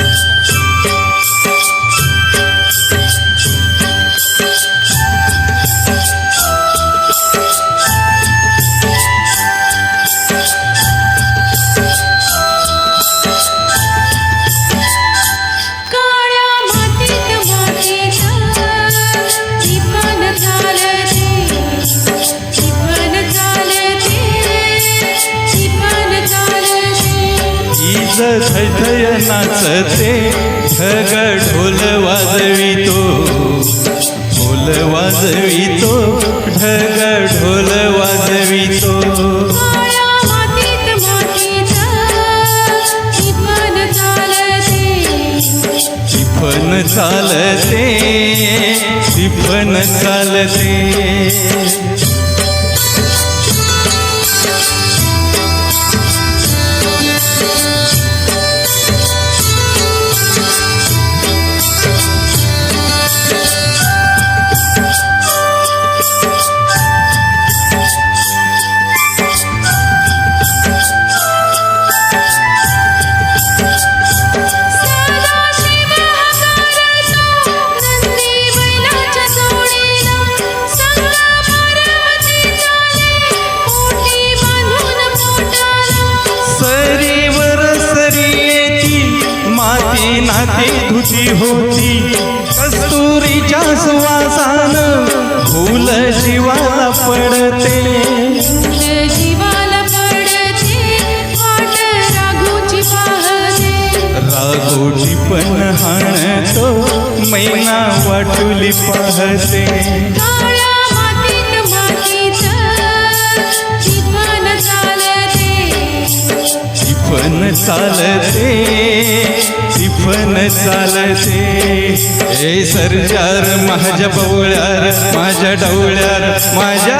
काळ्या नाचते. ढग ढोल वाजवितो. ढोल वाजवितो. ढग ढोल वाजवितो. टिपण चालते. टिफन चालते. नाती धुती होती. कस्तुरीच्या सुवासान फुल जीवाला पडते. रागोटी पण हाणतो मैना वाटुली पाहते. टिपण चालते. पण चालते. हे चालते माझ्या पवळ्यार माझ्या डवळ्यार माझ्या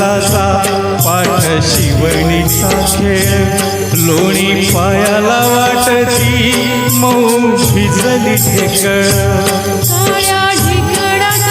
पावसाचा पाठ शिवणीचा खेळ लोणी पायाला वाटती मऊ भिजली ढेकळ. काळ्या ढिकडाचा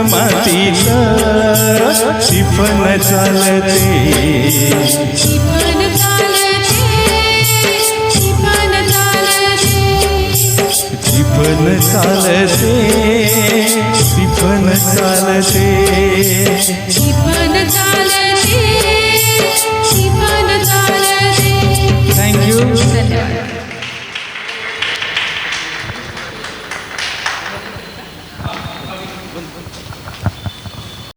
मातीत मातीत चालते. टिपण चालते टिपण चालते. टिपण चालते.